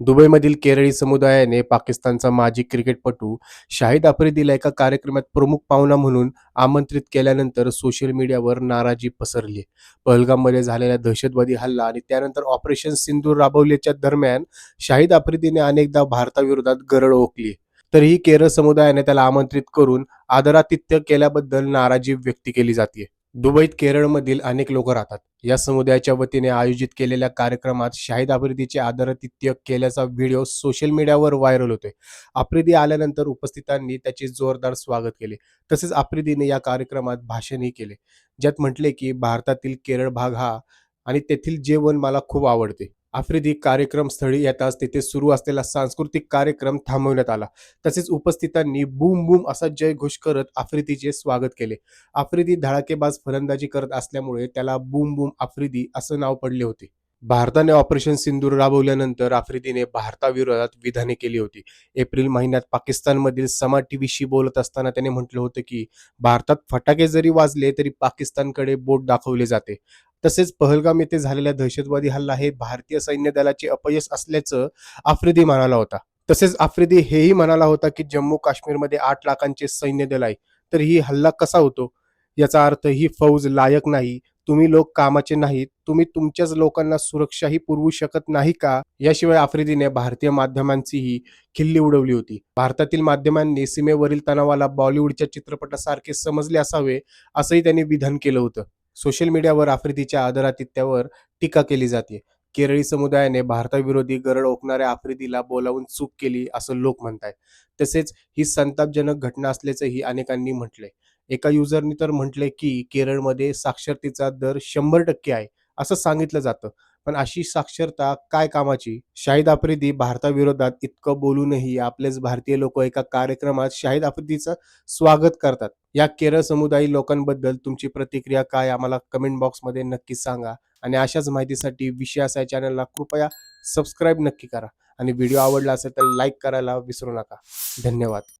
दुबईमधील केरळी समुदायाने पाकिस्तानचा माजी क्रिकेटपटू शाहिद आफ्रिदीला एका कार्यक्रमात प्रमुख पाहुणा म्हणून आमंत्रित केल्यानंतर सोशल मीडियावर नाराजी पसरली. पहलगाममध्ये झालेला दहशतवादी हल्ला आणि त्यानंतर ऑपरेशन सिंदूर राबवल्याच्या दरम्यान शाहिद आफ्रिदीने अनेकदा भारताविरोधात गरळ ओकली. तरीही केरळ समुदायाने त्याला आमंत्रित करून आदरातिथ्य केल्याबद्दल नाराजी व्यक्त केली जाते. दुबईत केरळमधील अनेक लोक राहतात. या समुदायाच्या वतीने आयोजित केलेल्या कार्यक्रमात शाहिद आफ्रिदीचे आदरातिथ्य केल्याचा व्हिडिओ सोशल मीडियावर व्हायरल होतोय. आफ्रिदी आल्यानंतर उपस्थितांनी त्याचे जोरदार स्वागत केले. तसेच आफ्रिदीने या कार्यक्रमात भाषणही केले. ज्यात म्हटले की भारतातील केरळ भाग हा आणि तेथील जेवण मला खूप आवडते. आफ्रिदी कार्यक्रम स्थळी येताच तिथे सुरू असलेला सांस्कृतिक कार्यक्रम थांबवण्यात आला. तसेच उपस्थितांनी बूम बूम असा जयघोष करत आफ्रिदीचे स्वागत केले. आफ्रिदी धडाकेबाज फलंदाजी करत असल्यामुळे त्याला बूम बूम आफ्रिदी असं नाव पडले होते. भारताने ऑपरेशन सिंदूर राबवल्यानंतर आफ्रिदीने भारताविरोधात विधाने केली होती. एप्रिल महिन्यात पाकिस्तानमधील समा टीव्हीशी बोलत असताना त्याने म्हटलं होतं की भारतात फटाके जरी वाजले तरी पाकिस्तानकडे बोट दाखवले जाते. तसेच पहलगाम येथे झालेला दहशतवादी हल्ला हे भारतीय सैन्य दलाचे अपयश असल्याचं आफ्रिदी म्हणाला होता. तसेच आफ्रिदी हेही म्हणाला होता की जम्मू काश्मीरमध्ये आठ लाखांचे सैन्य दल आहे तर ही हल्ला कसा होतो? याचा अर्थ ही फौज लायक नाही तुम्ही लोक कामाचे नाहीत तुम्ही तुमच्याच लोकांना सुरक्षाही पुरवू शकत नाही का? याशिवाय आफ्रिदीने भारतीय माध्यमांचीही खिल्ली उडवली होती. भारतातील माध्यमांनी सीमेवरील तणावाला बॉलिवूडच्या चित्रपटासारखे समजले असावे असंही त्यांनी विधान केलं होतं. सोशल मीडियावर आफ्रिदीच्या आदरातिथ्यावर टीका केली जाते. केरळी समुदायाने भारताविरोधी गरड ओकणाऱ्या आफ्रिदीला बोलावून चूक केली असं लोक म्हणतायत. तसेच ही संतापजनक घटना असल्याचंही अनेकांनी म्हटलंय. एका युजरनी तर म्हटलंय की केरळमध्ये साक्षरतेचा दर शंभर टक्के आहे असं सांगितलं जातं. पण अशी साक्षरता काय कामाची? शाहिद आफ्रिदी भारताविरोधात इतकं बोलूनही आपलेच भारतीय लोक एका कार्यक्रमात शाहिद आफ्रिदीचं स्वागत करतात. या केरळ समुदायी लोकांबद्दल तुमची प्रतिक्रिया काय आम्हाला कमेंट बॉक्समध्ये नक्की सांगा. आणि अशाच माहितीसाठी विषयास या चॅनलला कृपया सबस्क्राईब नक्की करा. आणि व्हिडिओ आवडला असेल तर लाईक करायला विसरू नका. धन्यवाद.